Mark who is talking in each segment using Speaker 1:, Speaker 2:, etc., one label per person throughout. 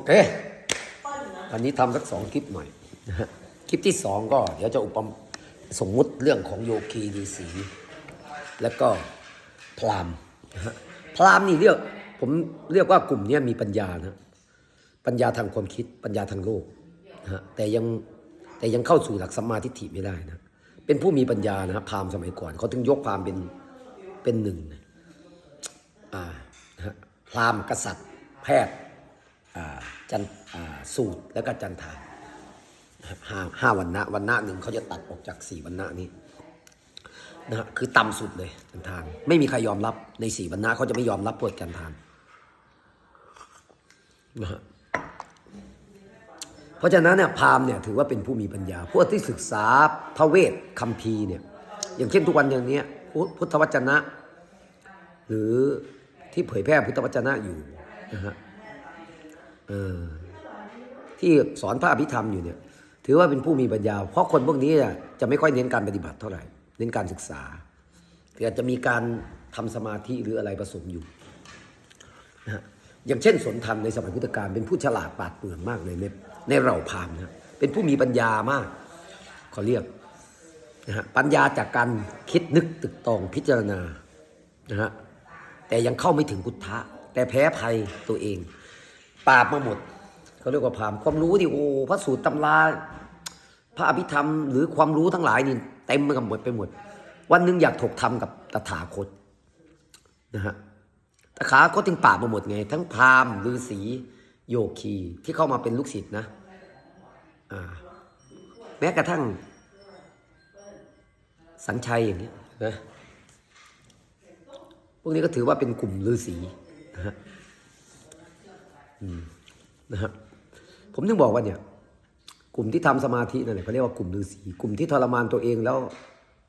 Speaker 1: โอเควันนี้ทำสักสองคลิปหน่อยนะฮะคลิปที่สองก็ เดี๋ยวจะอุปมสมมุติเรื่องของโยคีดีสี แล้วก็พรามนะฮะพรามนี่เรียกผมเรียกว่ากลุ่มนี้มีปัญญานะปัญญาทางความคิดปัญญาทางโลกนะฮะแต่ยังแต่ยังเข้าสู่หลักสัมมาทิฏฐิไม่ได้นะเป็นผู้มีปัญญานะพรามสมัยก่อนเขาถึงยกพรามเป็นเป็นหนึ่งนะอ่านะฮะพรามกษัตริย์แพทย์ จันสูตรแล้วก็จันทานห้าห้าวันนะวันนะหนึ่งเขาจะตัดออกจากสี่วันนะนี้นะฮะคือต่ำสุดเลยจันทาน ไม่มีใครยอมรับในสี่วันนะเขาจะไม่ยอมรับพวกจันทานนะฮะเพราะฉะนั้นเนี่ยพราหมณ์เนี่ยถือว่าเป็นผู้มีปัญญา พวกที่ศึกษาพระเวทคัมภีร์เนี่ยอย่างเช่นทุกวันอย่างนี้พุทธวจนะ หรือที่เผยแพร่พุทธวจนะอยู่นะฮะ ที่สอนพระอภิธรรมอยู่เนี่ย ถือว่าเป็นผู้มีปัญญา เพราะคนพวกนี้จะไม่ค่อยเน้นการปฏิบัติเท่าไหร่ เน้นการศึกษาแต่อาจจะมีการทำสมาธิหรืออะไรผสมอยู่นะฮะอย่างเช่นสนทันในสมัยพุทธกาลเป็นผู้ฉลาดปาดเปื่องมากเลยในในเราพามนะเป็นผู้มีปัญญามากเขาเรียกนะฮะปัญญาจากการคิดนึกตึกตองพิจารณานะฮะแต่ยังเข้าไม่ถึงพุทธะแต่แพ้ภัยตัวเอง ปราบมาหมดเขาเรียกว่าพราหมณ์ความรู้ที่โอ้พระสูตรตำราพระอภิธรรม หรือความรู้ทั้งหลายนี่เต็มไปกับหมดไปหมด วันหนึงอยากถกธรรมกับตถาคตนะฮะตถาคตถึงปราบมาหมดไง ทั้งพราหมณ์ฤาษีโยคีที่เข้ามาเป็นลูกศิษย์นะอ่าแม้กระทั่ง สัญชัยอย่างเงี้ยนะพวกนี้ก็ถือว่าเป็นกลุ่มฤาษีนะฮะ นะฮะผมถึงบอกว่าเนี่ย กลุ่มที่ทำสมาธินั่นแหละเขาเรียกว่ากลุ่มฤาษีกลุ่มที่ทรมานตัวเองแล้ว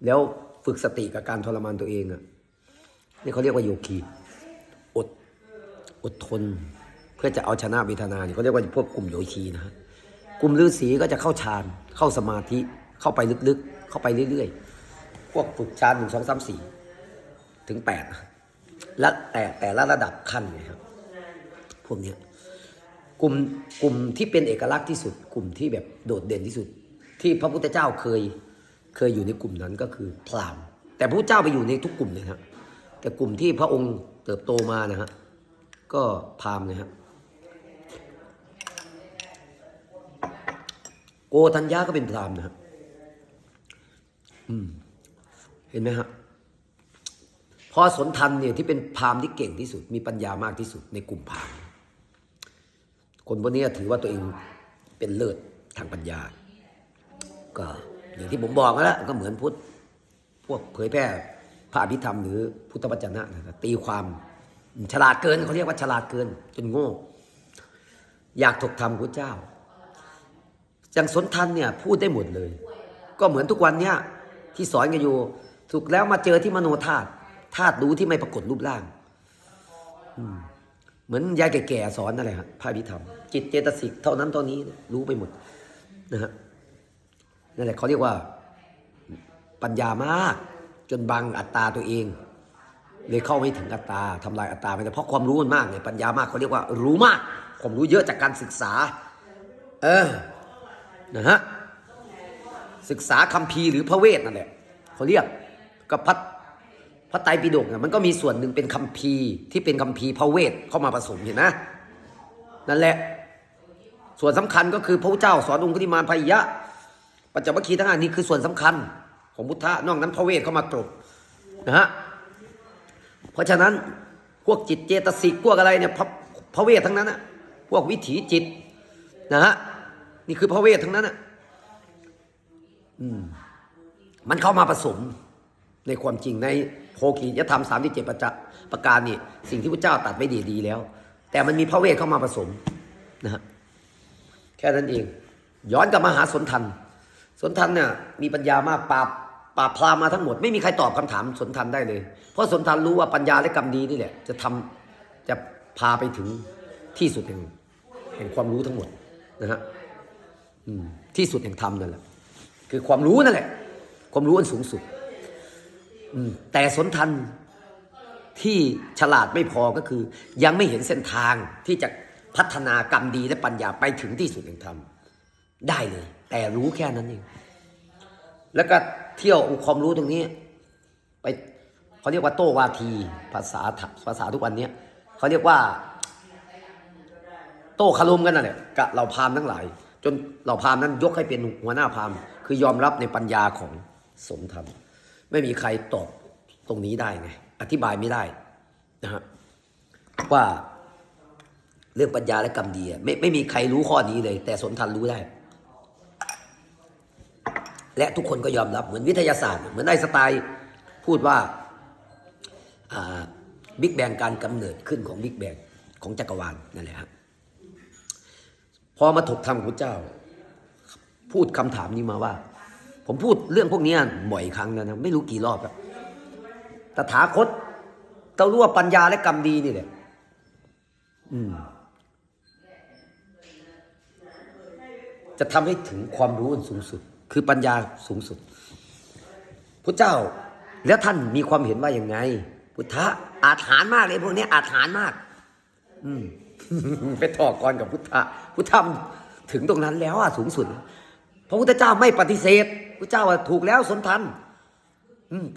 Speaker 1: แล้วฝึกสติกับการทรมานตัวเองอะนี่เขาเรียกว่าโยคีอดอดทน เพื่อจะเอาชนะเวทนาเนี่ยเขาเรียกว่าพวกกลุ่มโยคีนะฮะกลุ่มฤาษีก็จะเข้าฌานเข้าสมาธิเข้าไปลึกๆ เข้าไปเรื่อยๆ พวกฝึกฌานหนึ่งสองสามสี่ถึงแปดและแต่แต่ละระดับขั้นไงครับพวกเนี้ย กลุ่มกลุ่มที่เป็นเอกลักษณ์ที่สุด กลุ่มที่แบบโดดเด่นที่สุด ที่พระพุทธเจ้าเคยเคยอยู่ในกลุ่มนั้นก็คือพราหมณ์ แต่พระพุทธเจ้าไปอยู่ในทุกกลุ่มเลยครับแต่กลุ่มที่พระองค์เติบโตมานะฮะก็พราหมณ์นะครับโกธัญญาก็เป็นพราหมณ์นะครับเห็นไหมฮะพอสนทันเนี่ยที่เป็นพราหมณ์ที่เก่งที่สุด มีปัญญามากที่สุดในกลุ่มพราหมณ์ คนพวกนี้ถือว่าตัวเองเป็นเลิศทางปัญญา ก็อย่างที่ผมบอกแล้วก็เหมือนพุทธพวกเผยแพร่พระอภิธรรมหรือพุทธวจนะนะตีความฉลาดเกินเขาเรียกว่าฉลาดเกิน จนโง่ อยากถกธรรมพระเจ้าอย่างสนทันเนี่ยพูดได้หมดเลย ก็เหมือนทุกวันเนี้ยที่สอนกันอยู่ถูกแล้วมาเจอที่มโนธาตุธาตุรู้ที่ไม่ปรากฏรูปร่าง เหมือนยายแก่ๆสอนอะไรครับพระพิธรรม จิตเจตสิกเท่านั้นเท่านี้รู้ไปหมดนะฮะนั่นแหละเขาเรียกว่าปัญญามาก จนบังอัตตาตัวเอง เลยเข้าไม่ถึงอัตตาทำลายอัตตาไปแต่เพราะความรู้มันมากไงปัญญามากเขาเรียกว่ารู้มาก ความรู้เยอะจากการศึกษา เออนะฮะศึกษาคัมภีร์หรือพระเวทนั่นแหละเขาเรียกก็พัด พระไตรปิฎกเนี่ยมันก็มีส่วนหนึ่งเป็นคัมภีร์ที่เป็นคัมภีร์พระเวทเข้ามาผสมเห็นนะ นั่นแหละ ส่วนสำคัญก็คือพระเจ้าสอนองคุติมานพยะ ปัจจวัคคีย์ทั้งห้านี้คือส่วนสำคัญของพุทธะนอกนั้นพระเวทเข้ามากรบนะฮะเพราะฉะนั้นพวกจิตเจตสิกพวกอะไรเนี่ยพระพระเวททั้งนั้นนะพวกวิถีจิตนะฮะนี่คือพระเวททั้งนั้นนะอืมมันเข้ามาผสมในความจริงใน โพคียธรรมสามที่เจ็ดประจประการนี่สิ่งที่พระเจ้าตัดไว้ดีดีแล้ว แต่มันมีพระเวทเข้ามาผสมนะฮะแค่นั้นเอง ย้อนกลับมาหาสนทัน สนทันเนี่ยมีปัญญามากปราบปราบพรามมาทั้งหมด ไม่มีใครตอบคำถามสนทันได้เลย เพราะสนทันรู้ว่าปัญญาและกรรมดีนี่แหละ จะทำจะพาไปถึงที่สุดแห่งแห่งความรู้ทั้งหมดนะฮะที่สุดแห่งธรรมนั่นแหละ คือความรู้นั่นแหละ ความรู้อันสูงสุด แต่สนทันที่ฉลาดไม่พอก็คือ ยังไม่เห็นเส้นทางที่จะพัฒนากรรมดีและปัญญาไปถึงที่สุดแห่งธรรมได้เลย แต่รู้แค่นั้นเองแล้วก็เที่ยวอาความรู้ตรงนี้ ไปเขาเรียกว่าโตวาที ภาษาถภาษาทุกวันเนี้ยเขาเรียกว่า โตคารมกันนั่นแหละกับเราพราหมณ์ทั้งหลาย จนเราพราหมณ์นั้นยกให้เป็นหัวหน้าพราหมณ์คือยอมรับในปัญญาของสมธรรม ไม่มีใครตอบตรงนี้ได้ไงอธิบายไม่ได้นะฮะว่าเรื่องปัญญาและกรรมดีอะไม่ไม่มีใครรู้ข้อนี้เลย แต่สนทันรู้ได้ และทุกคนก็ยอมรับเหมือนวิทยาศาสตร์ เหมือนไอสไตล์พูดว่าบิ๊กแบงการกำเนิดขึ้นของบิ๊กแบงของจักรวาลนั่นแหละครับพอมาถกธรรมของพระเจ้า พูดคำถามนี้มาว่า ผมพูดเรื่องพวกนี้บ่อยครั้งแล้วนะไม่รู้กี่รอบแล้วตถาคตเรารู้ว่าปัญญาและกรรมดีนี่แหละอืม จะทำให้ถึงความรู้อันสูงสุด คือปัญญาสูงสุดพระเจ้า แล้วท่านมีความเห็นว่าอย่างไง พุทธะอาถรรพ์มากเลยพวกนี้อาถรรพ์มาก อืมไปถอกก่อนกับพุทธะพุทธะมันถึงตรงนั้นแล้วอะสูงสุด พระพุทธเจ้าไม่ปฏิเสธ พระเจ้าว่าถูกแล้วสนทัน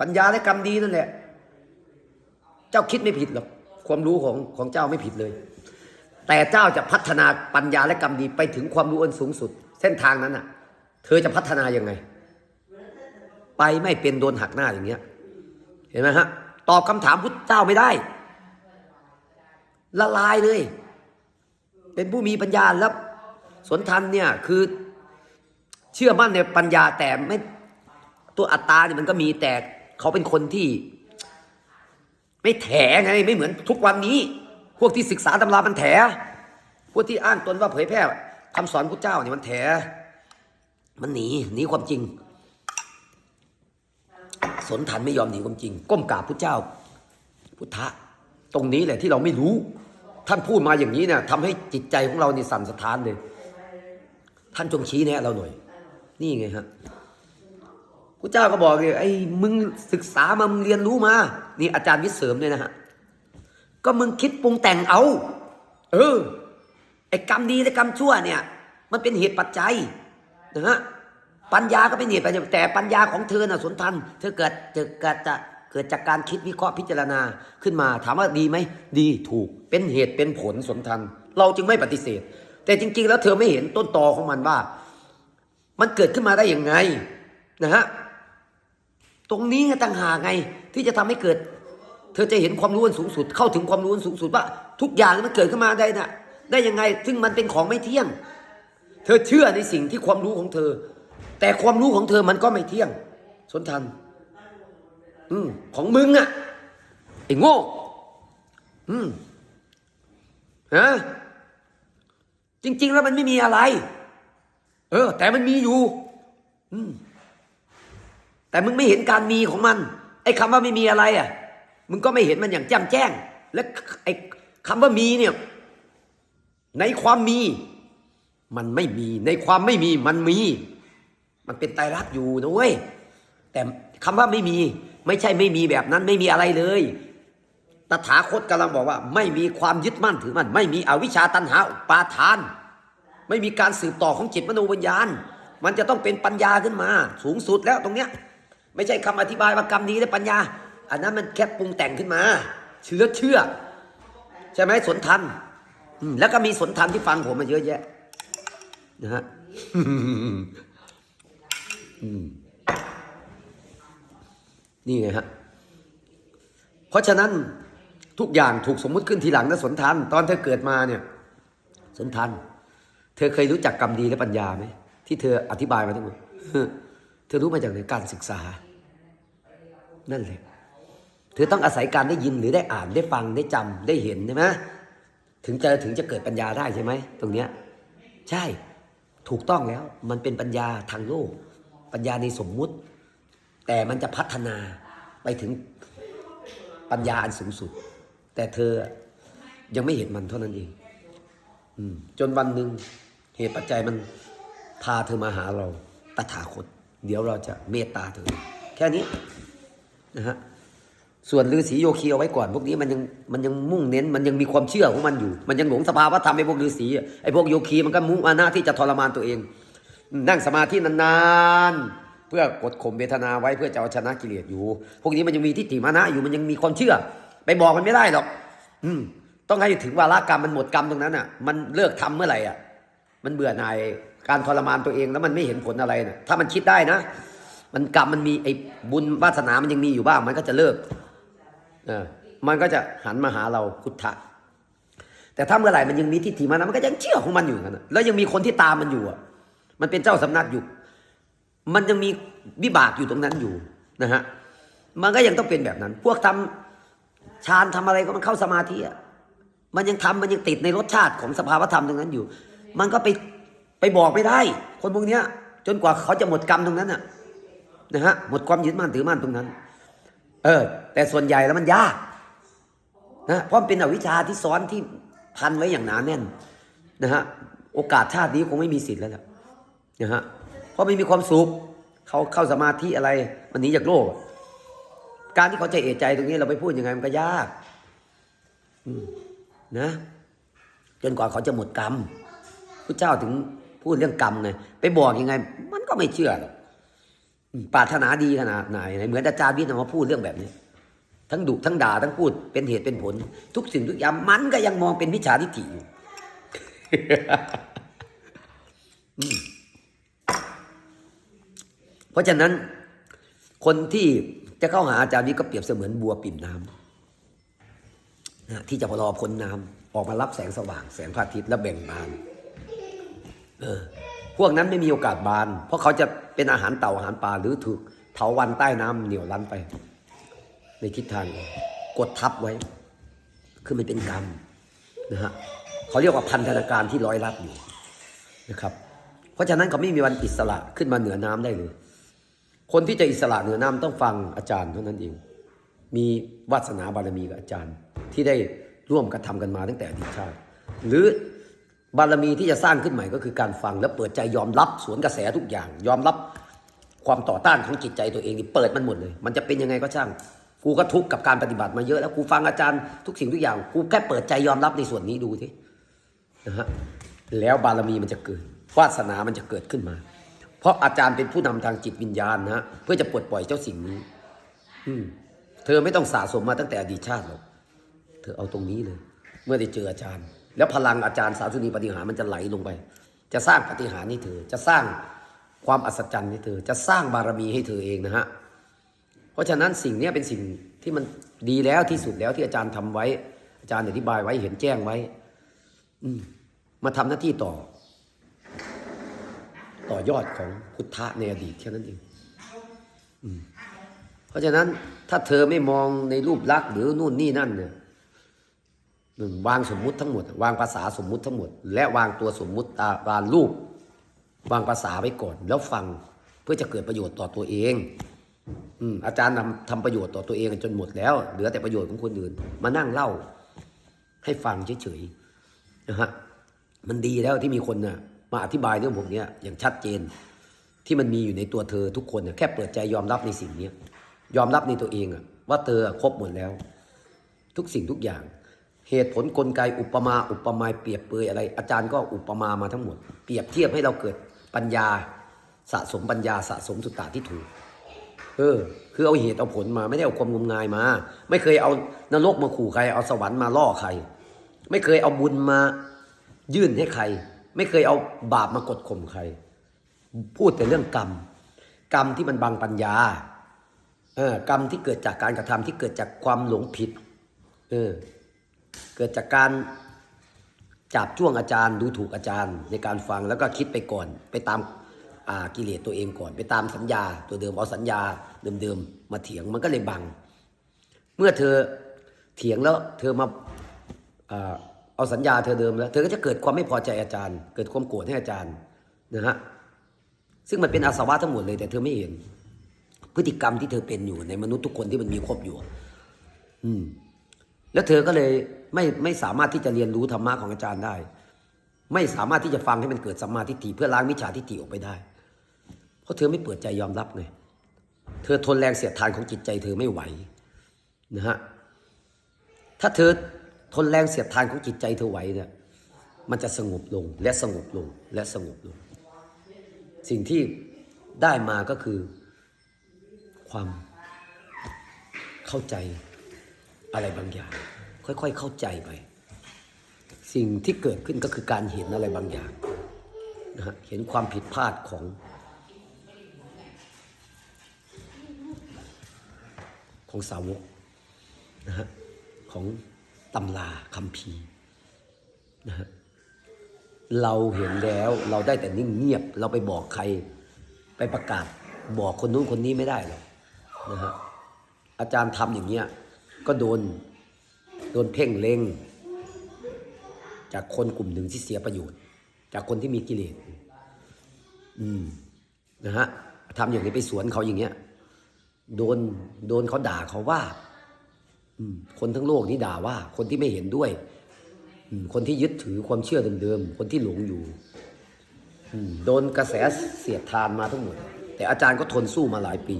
Speaker 1: ปัญญาและกรรมดีนั่นแหละ เจ้าคิดไม่ผิดหรอกความรู้ของของเจ้าไม่ผิดเลย แต่เจ้าจะพัฒนาปัญญาและกรรมดีไปถึงความรู้อันสูงสุด เส้นทางนั้นน่ะ เธอจะพัฒนายังไง ไปไม่เป็นโดนหักหน้าอย่างเงี้ย เห็นไหมฮะตอบคำถามพุทธเจ้าไม่ได้ ละลายเลย เป็นผู้มีปัญญาแล้วสนทันเนี่ยคือ เชื่อมั่นในปัญญาแต่ไม่ตัวอัตตาเนี่ยมันก็มีแต่เขาเป็นคนที่ ไม่แถไงไม่เหมือนทุกวันนี้ พวกที่ศึกษาตำรามันแถ พวกที่อ้างตนว่าเผยแพร่คำสอนพระเจ้าเนี่ยมันแถ มันหนีหนีความจริง สนทันไม่ยอมหนีความจริง ก้มกราบพระเจ้า พุทธะตรงนี้แหละที่เราไม่รู้ ท่านพูดมาอย่างนี้เนี่ยทำให้จิตใจของเรานี่สั่นสะท้านเลย ท่านจงชี้แนะเราหน่อย นี่ไงฮะพระเจ้าก็บอกเลยไอ้มึงศึกษามามึงเรียนรู้มา นี่อาจารย์วิเสริมเลยนะฮะ ก็มึงคิดปรุงแต่งเอา เออ ไอ้กรรมดีและกรรมชั่วเนี่ย มันเป็นเหตุปัจจัยนะฮะ ปัญญาก็เป็นเหตุปัจจัยแต่ปัญญาของเธอน่ะสนทัน เธอเกิดจะเกิดจะเกิดจากการคิดวิเคราะห์พิจารณาขึ้นมา ถามว่าดีไหม ดีถูก เป็นเหตุเป็นผลสนทัน เราจึงไม่ปฏิเสธ แต่จริง ๆ แล้วเธอไม่เห็นต้นตอของมันว่า มันเกิดขึ้นมาได้อย่างไงนะฮะตรงนี้ต่างหากไงที่จะทำให้เกิด เธอจะเห็นความรู้อันสูงสุด เข้าถึงความรู้อันสูงสุดว่าทุกอย่างมันเกิดขึ้นมาได้นะได้ยังไง ซึ่งมันเป็นของไม่เที่ยง เธอเชื่อในสิ่งที่ความรู้ของเธอ แต่ความรู้ของเธอมันก็ไม่เที่ยง สนทัน อืมของมึงอะไอ้โง่อืมฮะจริง ๆ แล้วมันไม่มีอะไร เออ แต่มันมีอยู่ อืมแต่มึงไม่เห็นการมีของมัน ไอ้คำว่าไม่มีอะไรอะ มึงก็ไม่เห็นมันอย่างแจ่มแจ้ง และไอ้คำว่ามีเนี่ย ในความมี มันไม่มี ในความไม่มีมันมี มันเป็นไตรลักษณ์อยู่นะเว้ยแต่คำว่าไม่มี ไม่ใช่ไม่มีแบบนั้นไม่มีอะไรเลยตถาคตกำลังบอกว่า ไม่มีความยึดมั่นถือมั่นไม่มีอวิชชาตัณหาปาทาน ไม่มีการสืบต่อของจิตมโนวิญญาณ มันจะต้องเป็นปัญญาขึ้นมา สูงสุดแล้วตรงเนี้ย ไม่ใช่คำอธิบายว่ากรรมดีและปัญญา อันนั้นมันแค่ปรุงแต่งขึ้นมา เชื่อเชื่อ ใช่ไหมสนทันอืมแล้วก็มีสนทันที่ฟังผมมาเยอะแยะนะฮะนี่ไงฮะ เพราะฉะนั้นทุกอย่างถูกสมมุติขึ้นทีหลังนะสนทันตอนเธอเกิดมาเนี่ย สนทัน เธอเคยรู้จักกรรมดีและปัญญาไหมที่เธออธิบายมาทั้งหมดเธอรู้มาจากไหนการศึกษา นั่นแหละเธอต้องอาศัยการได้ยินหรือได้อ่านได้ฟังได้จำได้เห็นใช่ไหมถึงจะถึงจะเกิดปัญญาได้ใช่ไหมตรงเนี้ยใช่ถูกต้องแล้วมันเป็นปัญญาทางโลก ปัญญาในสมมุติ แต่มันจะพัฒนาไปถึงปัญญาอันสูงสุด แต่เธอยังไม่เห็นมันเท่านั้นเองอจนวันหนึ่ง เหตุปัจจัยมันพาเธอมาหาเราตถาคต เดี๋ยวเราจะเมตตาเธอ แค่นี้นะฮะส่วนฤาษีโยคีเอาไว้ก่อน พวกนี้มันยังมันยังมุ่งเน้น มันยังมีความเชื่อของมันอยู่ มันยังหลงสภาวะธรรมไอ้พวกฤาษีไอ้พวกโยคีมันก็มุ่งอานะที่จะทรมานตัวเอง นั่งสมาธินานๆ เพื่อกดข่มเวทนาไว้เพื่อจะเอาชนะกิเลสอยู่ พวกนี้มันยังมีทิฏฐิมานะอยู่มันยังมีความเชื่อ ไปบอกมันไม่ได้หรอก อืมต้องให้ถึงวาระกรรมมันหมดกรรมตรงนั้นอะ มันเลิกทำเมื่อไหร่อะ มันเบื่อหน่ายการทรมานตัวเองแล้วมันไม่เห็นผลอะไรนะถ้ามันคิดได้นะ มันกรรมมันมีไอ้บุญวาสนามันยังมีอยู่บ้าง มันก็จะเลิกเออมันก็จะหันมาหาเราพุทธะแต่ถ้าเมื่อไหร่มันยังมีทิฏฐิมานะมันก็ยังเชื่อของมันอยู่นั่นนะแล้วยังมีคนที่ตามมันอยู่อะมันเป็นเจ้าสำนักอยู่ มันยังมีวิบากอยู่ตรงนั้นอยู่นะฮะมันก็ยังต้องเป็นแบบนั้น พวกทำฌานทำอะไรก็มันเข้าสมาธิอะมันยังทำมันยังติดในรสชาติของสภาวธรรมตรงนั้นอยู่ มันก็ไปไปบอกไม่ได้ คนพวกเนี้ย จนกว่าเขาจะหมดกรรมตรงนั้นน่ะนะฮะหมดความยึดมั่นถือมั่นตรงนั้น เออ แต่ส่วนใหญ่แล้วมันยากนะเพราะมันเป็นอวิชชาที่ซ้อนที่พันไว้อย่างหนาแน่นนะฮะโอกาสชาตินี้คงไม่มีสิทธิ์แล้วนะฮะเพราะไม่มีความสุขเขาเข้าสมาธิอะไรมันหนีจากโลก การที่เขาจะเอะใจตรงนี้เราไปพูดยังไงมันก็ยากนะจนกว่าเขาจะหมดกรรม พระเจ้าถึงพูดเรื่องกรรมไงไปบอกยังไง มันก็ไม่เชื่อหรอกปรารถนาดีขนาดไหนเหมือนอาจารย์วิทย์มาพูดเรื่องแบบนี้ ทั้งดุทั้งด่าทั้งพูดเป็นเหตุเป็นผล ทุกสิ่งทุกอย่างมันก็ยังมองเป็นมิจฉาทิฏฐิอยู่เพราะฉะนั้น คนที่จะเข้าหาอาจารย์วิทย์ก็เปรียบเสมือนบัวปิ่มน้ำนะที่จะรอพ้นน้ำออกมารับแสงสว่าง แสงพระอาทิตย์แล้วแบ่งบาน พวกนั้นไม่มีโอกาสบาน เพราะเขาจะเป็นอาหารเต่าอาหารปลาหรือถูกเถาวันใต้น้ำเหนี่ยวลันไป ในทิศทางกดทับไว้ คือมันเป็นกรรมนะฮะเขาเรียกว่าพันธนาการที่ร้อยลัดอยู่นะครับ เพราะฉะนั้นเขาไม่มีวันอิสระขึ้นมาเหนือน้ำได้เลย คนที่จะอิสระเหนือน้ำต้องฟังอาจารย์เท่านั้นเอง มีวาสนาบารมีกับอาจารย์ที่ได้ร่วมกระทำกันมาตั้งแต่อดีตชาติหรือ บารมีที่จะสร้างขึ้นใหม่ก็คือการฟังและเปิดใจยอมรับสวนกระแสทุกอย่าง ยอมรับความต่อต้านของจิตใจตัวเองนี่เปิดมันหมดเลย มันจะเป็นยังไงก็ช่าง กูก็ทุกข์กับการปฏิบัติมาเยอะแล้วกูฟังอาจารย์ทุกสิ่งทุกอย่างกูแค่เปิดใจยอมรับในส่วนนี้ดูทีนะฮะแล้วบารมีมันจะเกิดวาสนามันจะเกิดขึ้นมา เพราะอาจารย์เป็นผู้นำทางจิตวิญญาณนะฮะเพื่อจะปลดปล่อยเจ้าสิ่งนี้ อืม เธอไม่ต้องสะสมมาตั้งแต่อดีตชาติหรอกเธอเอาตรงนี้เลย เมื่อได้เจออาจารย์ แล้วพลังอาจารย์สาวชุนีปฏิหารมันจะไหลลงไป จะสร้างปฏิหารย์ให้เธอจะสร้างความอัศจรรย์ให้เธอจะสร้างบารมีให้เธอเองนะฮะเพราะฉะนั้นสิ่งนี้เป็นสิ่งที่มันดีแล้วที่สุดแล้วที่อาจารย์ทำไว้ อาจารย์อธิบายไว้เห็นแจ้งไว้ อืมาทำหน้าที่ต่อ ต่อยอดของพุทธะในอดีตแค่นั้นเองเพราะฉะนั้นถ้าเธอไม่มองในรูปลักษณ์หรือนู่นนี่นั่นเนี่ย หนึ่งวางสมมุติทั้งหมด วางภาษาสมมุติทั้งหมด และวางตัวสมมุติอ่าวางรูป วางภาษาไว้ก่อน แล้วฟังเพื่อจะเกิดประโยชน์ต่อตัวเองอืมอาจารย์ทำทำประโยชน์ต่อตัวเองจนหมดแล้ว เหลือแต่ประโยชน์ของคนอื่น มานั่งเล่า ให้ฟังเฉยๆนะฮะมันดีแล้วที่มีคนน่ะมาอธิบายเรื่องผมเนี้ยอย่างชัดเจน ที่มันมีอยู่ในตัวเธอทุกคนน่ะแค่เปิดใจยอมรับในสิ่งเนี้ยยอมรับในตัวเองอะว่าเธอครบหมดแล้ว ทุกสิ่งทุกอย่าง เหตุผลกลไกอุปมาอุปไมยเปรียบเปรยอะไร อาจารย์ก็อุปมามาทั้งหมด เปรียบเทียบให้เราเกิดปัญญาสะสมปัญญาสะสมสุตตะที่ถูก เออ คือเอาเหตุเอาผลมาไม่ได้เอาความงมงายมา ไม่เคยเอานรกมาขู่ใคร เอาสวรรค์มาล่อใคร ไม่เคยเอาบุญมายื่นให้ใคร ไม่เคยเอาบาปมากดข่มใคร พูดแต่เรื่องกรรม กรรมที่มันบังปัญญาเออกรรมที่เกิดจากการกระทำที่เกิดจากความหลงผิด เออ เกิดจากการจับจ้วงอาจารย์ดูถูกอาจารย์ ในการฟังแล้วก็คิดไปก่อน ไปตามกิเลสตัวเองก่อน ไปตามสัญญา ตัวเดิมเอาสัญญาเดิมๆมาเถียงมันก็เลยบัง เมื่อเธอเถียงแล้วเธอมาอ่าเอาสัญญาเธอเดิมแล้ว เธอก็จะเกิดความไม่พอใจอาจารย์ เกิดความโกรธให้อาจารย์นะฮะซึ่งมันเป็นอาสวะทั้งหมดเลยแต่เธอไม่เห็น พฤติกรรมที่เธอเป็นอยู่ในมนุษย์ทุกคนที่มันมีครบอยู่ อืม แล้วเธอก็เลย ไม่ไม่สามารถที่จะเรียนรู้ธรรมะของอาจารย์ได้ ไม่สามารถที่จะฟังให้มันเกิดสัมมาทิฏฐิเพื่อล้างมิจฉาทิฏฐิออกไปได้ เพราะเธอไม่เปิดใจยอมรับไงเธอทนแรงเสียดทานของจิตใจเธอไม่ไหวนะฮะถ้าเธอทนแรงเสียดทานของจิตใจเธอไหวเนี่ยมันจะสงบลงและสงบลงและสงบลง สิ่งที่ได้มาก็คือความเข้าใจอะไรบางอย่าง ค่อยๆเข้าใจไป สิ่งที่เกิดขึ้นก็คือการเห็นอะไรบางอย่างนะฮะเห็นความผิดพลาดของ ของสาวกนะฮะของตำราคำพีนะฮะเราเห็นแล้วเราได้แต่นิ่งเงียบ เราไปบอกใครไปประกาศบอกคนนู้นคนนี้ไม่ได้หรอกนะฮะอาจารย์ทำอย่างเงี้ยก็โดน โดนเพ่งเล็ง จากคนกลุ่มหนึ่งที่เสียประโยชน์ จากคนที่มีกิเลสอืมนะฮะทำอย่างนี้ไปสวนเขาอย่างเงี้ย โดนโดนเขาด่าเขาว่า อืม คนทั้งโลกนี้ด่าว่า คนที่ไม่เห็นด้วย อืม คนที่ยึดถือความเชื่อเดิมๆคนที่หลงอยู่ อืม โดนกระแสเสียดทานมาทั้งหมด แต่อาจารย์ก็ทนสู้มาหลายปี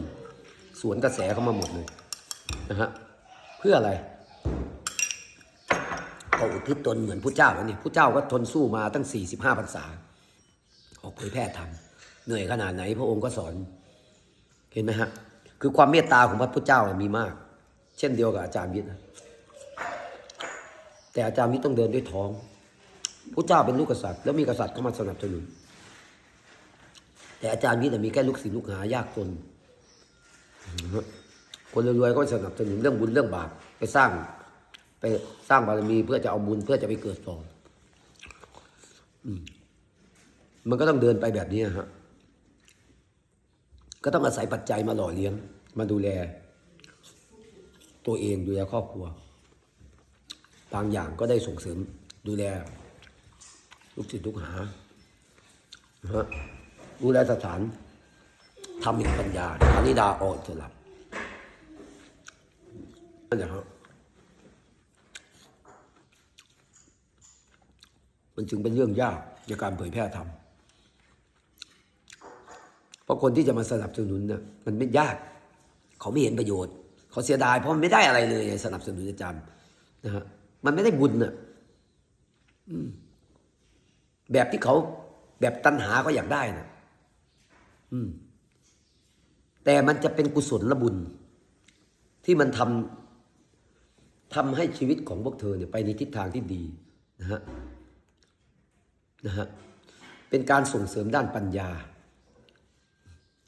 Speaker 1: สวนกระแสเข้ามาหมดเลยนะฮะเพื่ออะไร ก็อุทิศตนเหมือนผู้เจ้าแล้วนี่ผู้เจ้าก็ทนสู้มาตั้ง 45พรรษา ออกเผยแพร่ธรรมเหนื่อยขนาดไหนพระองค์ก็สอน เห็นไหมฮะ คือความเมตตาของพระพุทธเจ้ามีมาก เช่นเดียวกับอาจารย์วิทย์นะแต่อาจารย์วิทย์ต้องเดินด้วยท้องพระเจ้าเป็นลูกกษัตริย์แล้วมีกษัตริย์เข้ามาสนับสนุน แต่อาจารย์วิทย์มีแค่ลูกศิษย์ลูกหายากจนคนรวยๆก็สนับสนุนเรื่องบุญเรื่องบาปไปสร้าง ไปสร้างบารมีเพื่อจะเอาบุญเพื่อจะไปเกิดต่อมมันก็ต้องเดินไปแบบนี้ฮะ ก็ต้องอาศัยปัจจัยมาหล่อเลี้ยง มาดูแล ตัวเองดูแลครอบครัว บางอย่างก็ได้ส่งเสริมดูแล ลูกศิษย์ลูกหาฮะดูแลสถานทำแห่งปัญญาอานิดาออกสลับนั่นแหละครับ มันจึงเป็นเรื่องยากในการเผยแพร่ธรรมเพราะคนที่จะมาสนับสนุนเนี่ยมันไม่ยาก เขาไม่เห็นประโยชน์ เขาเสียดายเพราะมันไม่ได้อะไรเลยสนับสนุนอาจารย์นะฮะมันไม่ได้บุญน่ะแบบที่เขาแบบตัณหาก็อยากได้นะอืม แต่มันจะเป็นกุศลละบุญ ที่มันทำทำให้ชีวิตของพวกเธอเนี่ยไปในทิศทางที่ดีนะฮะ นะฮะเป็นการส่งเสริมด้านปัญญา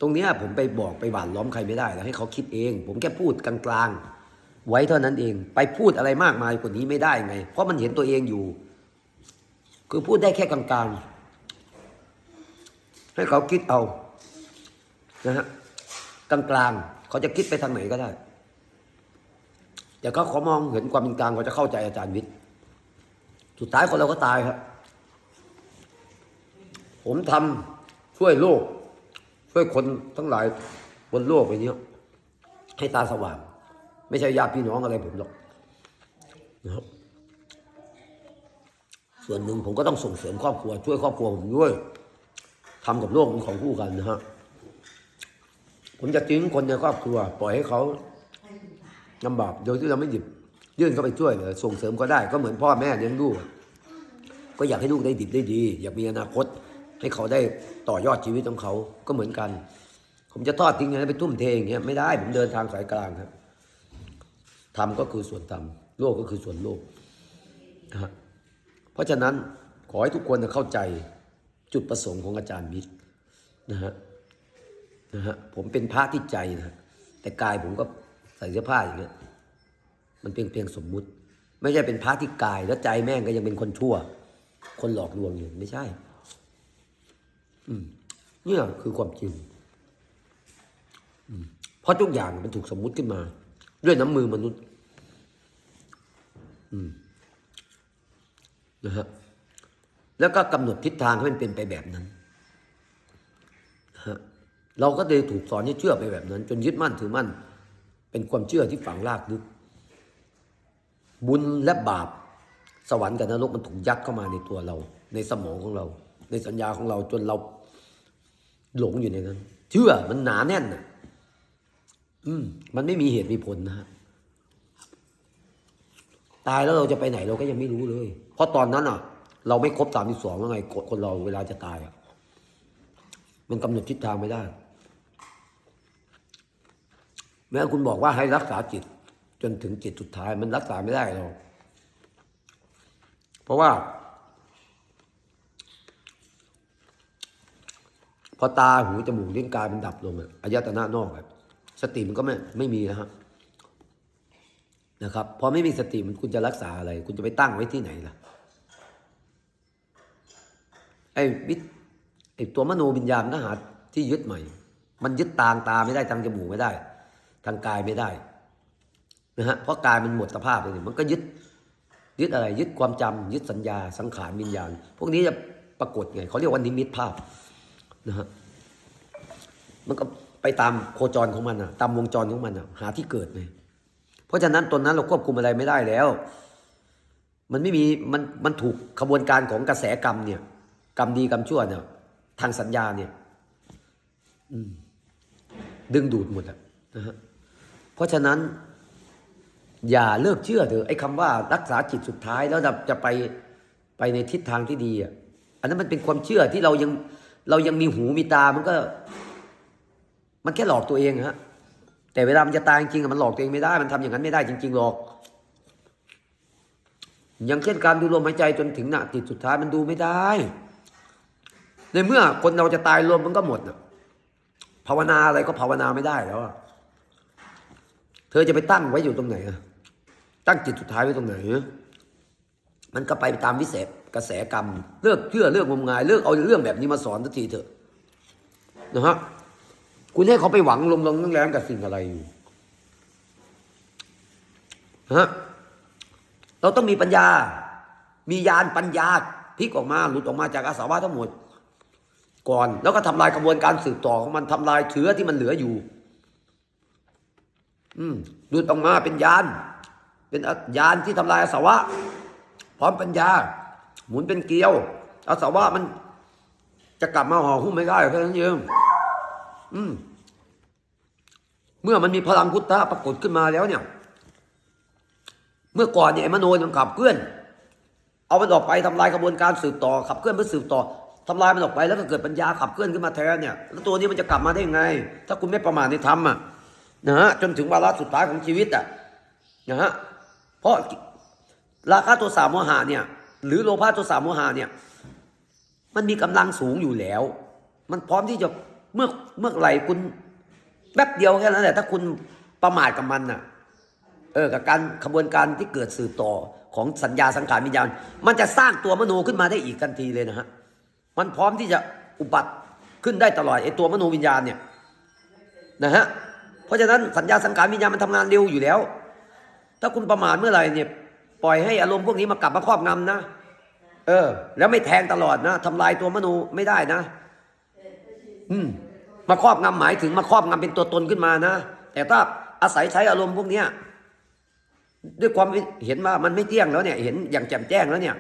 Speaker 1: ตรงนี้ผมไปบอกไปหวานล้อมใครไม่ได้แล้วให้เขาคิดเอง ผมแค่พูดกลางๆ ไว้เท่านั้นเอง ไปพูดอะไรมากมายกว่านี้ไม่ได้ไง เพราะมันเห็นตัวเองอยู่ คือพูดได้แค่กลางๆ ให้เขาคิดเอานะฮะกลางๆเขาจะคิดไปทางไหนก็ได้แต่เขาเขามองเห็นความเป็นกลางเขาจะเข้าใจอาจารย์วิทย์สุดท้ายคนเราก็ตายครับ ผมทำช่วยโลก ช่วยคนทั้งหลายบนโลกไปเนี้ยให้ตาสว่าง ไม่ใช่ญาติพี่น้องอะไรผมหรอกนะครับส่วนหนึ่งผมก็ต้องส่งเสริมครอบครัว ช่วยครอบครัวผมด้วยทำกับโลกเป็นของคู่กันนะฮะผมจะทิ้งคนในครอบครัว ปล่อยให้เขาลำบากโดยที่เราไม่หยิบยื่นเข้าไปช่วยเลยส่งเสริมก็ได้ ก็เหมือนพ่อแม่เลี้ยงลูกก็อยากให้ลูกได้ดิบได้ดี อยากมีอนาคต ให้เขาได้ต่อยอดชีวิตของเขาก็เหมือนกัน ผมจะทอดทิ้งให้ไปทุ่มเทอย่างเงี้ยไม่ได้ผมเดินทางสายกลางครับทำก็คือส่วนทำโลกก็คือส่วนโลกนะฮะเพราะฉะนั้นขอให้ทุกคนเข้าใจจุดประสงค์ของอาจารย์วิทย์นะฮะนะฮะผมเป็นพระที่ใจนะแต่กายผมก็ใส่เสื้อผ้าอย่างเงี้ยมันเพียงเพียงสมมุติ ไม่ใช่เป็นพระที่กาย แล้วใจแม่งก็ยังเป็นคนชั่ว คนหลอกลวงอยู่ไม่ใช่ เนี่ยคือความจริงเพราะทุกอย่างมันถูกสมมุติขึ้นมา ด้วยน้ำมือมนุษย์นะฮะแล้วก็กำหนดทิศทางให้มันเป็นไปแบบนั้นเราก็เลยถูกสอนให้เชื่อไปแบบนั้น จนยึดมั่นถือมั่น เป็นความเชื่อที่ฝังรากลึก บุญและบาป สวรรค์กับนรกมันถูกยัดเข้ามาในตัวเรา ในสมองของเรา ในสัญญาของเราจนเรา หลงอยู่ในนั้น เชื่อมันหนาแน่นน่ะอืม มันไม่มีเหตุมีผลนะฮะตายแล้วเราจะไปไหนเราก็ยังไม่รู้เลย เพราะตอนนั้นอะ เราไม่ครบสามสิบสองแล้วไงคนเราเวลาจะตายอะ มันกำหนดทิศทางไม่ได้ แม้คุณบอกว่าให้รักษาจิต จนถึงจิตสุดท้าย มันรักษาไม่ได้หรอกเพราะว่า พอตาหูจมูกลิ้นกายมันดับลงอะอายตนะนอกอะสติมันก็ไม่ไม่มีนะฮะนะครับพอไม่มีสติมันคุณจะรักษาอะไร คุณจะไปตั้งไว้ที่ไหนล่ะไอ้วิไอ้ตัวมโนวิญญาณทหาที่ยึดใหม่ มันยึดตางตาไม่ได้ทางจมูกไม่ได้ ทางกายไม่ได้นะฮะเพราะกายมันหมดสภาพเลยมันก็ยึดยึดอะไร ยึดความจำยึดสัญญาสังขารวิญญาณ พวกนี้จะปรากฏไงเขาเรียกว่านิมิตภาพ นะฮะมันก็ไปตามโคจรของมันอะตามวงจรของมันอะหาที่เกิดไงเพราะฉะนั้นตนนั้นเราควบคุมอะไรไม่ได้แล้ว มันไม่มีมันมันถูกขบวนการของกระแสกรรมเนี่ย กรรมดีกรรมชั่วเนี่ย ทางสัญญาเนี่ยดึงดูดหมดอะนะฮะเพราะฉะนั้น อย่าเลิกเชื่อเถอะไอ้คำว่ารักษาจิตสุดท้ายแล้วจะไปไปในทิศทางที่ดีอะอันนั้นมันเป็นความเชื่อที่เรายัง เรายังมีหูมีตามันก็ มันแค่หลอกตัวเองฮะแต่เวลามันจะตายจริงๆอะมันหลอกตัวเองไม่ได้ มันทำอย่างนั้นไม่ได้จริงๆหรอก อย่างเช่นการดูลมหายใจจนถึงหน้าติดสุดท้ายมันดูไม่ได้ ในเมื่อคนเราจะตายลมมันก็หมดอะภาวนาอะไรก็ภาวนาไม่ได้แล้วเธอจะไปตั้งไว้อยู่ตรงไหนอะตั้งจิตสุดท้ายไว้ตรงไหนมันก็ไปตามวิเศษ กระแสกรรม เลิกเชื่อเลิกงมงาย เลิกเอาเรื่องแบบนี้มาสอนสักทีเถอะนะฮะคุณให้เขาไปหวังลมลงแรงกับสิ่งอะไรอยู่ฮะเราต้องมีปัญญา มีญาณปัญญาพลิกออกมาหลุดออกมาจากอาสาวะทั้งหมด ก่อนแล้วก็ทำลายกระบวนการสืบต่อของมันทำลายเชื้อที่มันเหลืออยู่ อืมหลุดออกมาเป็นยาน เป็นยานที่ทำลายอาสาวะ พร้อมปัญญา หมุนเป็นเกลียวอาสวะมัน จะกลับมาห่อหุ้มไม่ได้แค่นั้นเองอืม เมื่อมันมีพลังพุทธะปรากฏขึ้นมาแล้วเนี่ย เมื่อก่อนเนี่ยไอ้มโนมันขับเคลื่อน เอามันออกไปทำลายกระบวนการสืบต่อขับเคลื่อนเพื่อสืบต่อทำลายมันออกไปแล้วก็เกิดปัญญาขับเคลื่อนขึ้นมาแทนเนี่ย แล้วตัวนี้มันจะกลับมาได้ยังไง ถ้าคุณไม่ประมาทในธรรมอะนะฮะจนถึงวาระสุดท้ายของชีวิตอะนะฮะเพราะราคะตัวสามโมหะเนี่ย หรือโลภะตัวสามโมหะเนี่ย มันมีกำลังสูงอยู่แล้ว มันพร้อมที่จะเมื่อเมื่อไหร่คุณแป๊บเดียวแค่นั้นแหละถ้าคุณประมาทกับมันน่ะ เออกับการขบวนการที่เกิดสืบต่อของสัญญาสังขารวิญญาณ มันจะสร้างตัวมโนขึ้นมาได้อีกทันทีเลยนะฮะมันพร้อมที่จะอุบัติขึ้นได้ตลอดไอ้ตัวมโนวิญญาณเนี่ยนะฮะเพราะฉะนั้นสัญญาสังขารวิญญาณมันทำงานเร็วอยู่แล้ว ถ้าคุณประมาทเมื่อไหร่เนี่ยปล่อยให้อารมณ์พวกนี้มากลับมาครอบงำนะ เออ แล้วไม่แทงตลอดนะทำลายตัวมโนไม่ได้นะ อืม มาครอบงำหมายถึงมาครอบงำเป็นตัวตนขึ้นมานะ แต่ถ้าอาศัยใช้อารมณ์พวกเนี้ยด้วยความเห็นว่ามันไม่เที่ยงแล้วเนี่ย เห็นอย่างแจ่มแจ้งแล้วเนี่ย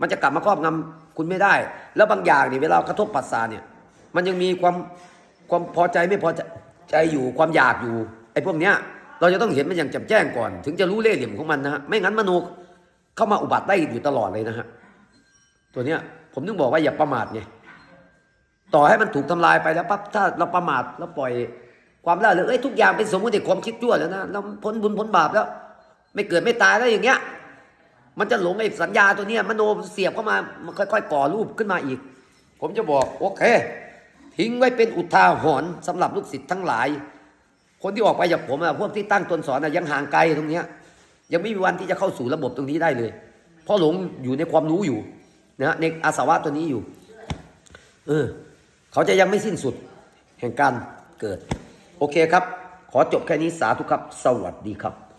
Speaker 1: มันจะกลับมาครอบงำคุณไม่ได้ แล้วบางอย่างเนี่ยเวลากระทบปัสสาวะเนี่ย มันยังมีความความพอใจไม่พอใจใจอยู่ความอยากอยู่ไอ้พวกเนี้ยเราจะต้องเห็นมันอย่างแจ่มแจ้งก่อน ถึงจะรู้เล่ห์เหลี่ยมของมันนะฮะไม่งั้นมโนเข้ามาอุบัติได้อยู่ตลอดเลยนะฮะ ตัวเนี้ยผมถึงบอกว่าอย่าประมาทไงต่อให้มันถูกทำลายไปแล้วปั๊บถ้าเราประมาทแล้วปล่อยความล่าเริงเอ้ยทุกอย่างเป็นสมมติความคิดชั่วแล้วนะเราพ้นบุญพ้นบาปแล้ว ไม่เกิดไม่ตายแล้วอย่างเงี้ย มันจะหลงไอ้สัญญาตัวเนี้ยมโนเสียบเข้ามามันค่อย ๆ ก่อรูปขึ้นมาอีก ผมจะบอกโอเค ทิ้งไว้เป็นอุทาหรณ์สำหรับลูกศิษย์ทั้งหลาย คนที่ออกไปจากผมอะพวกที่ตั้งตนสอนอะยังห่างไกลตรงเนี้ยยังไม่มีวันที่จะเข้าสู่ระบบตรงนี้ได้เลย เพราะหลงอยู่ในความรู้อยู่ นะในอาสวะตัวนี้อยู่เออเขาจะยังไม่สิ้นสุดแห่งการเกิด โอเคครับ ขอจบแค่นี้สาธุครับ สวัสดีครับ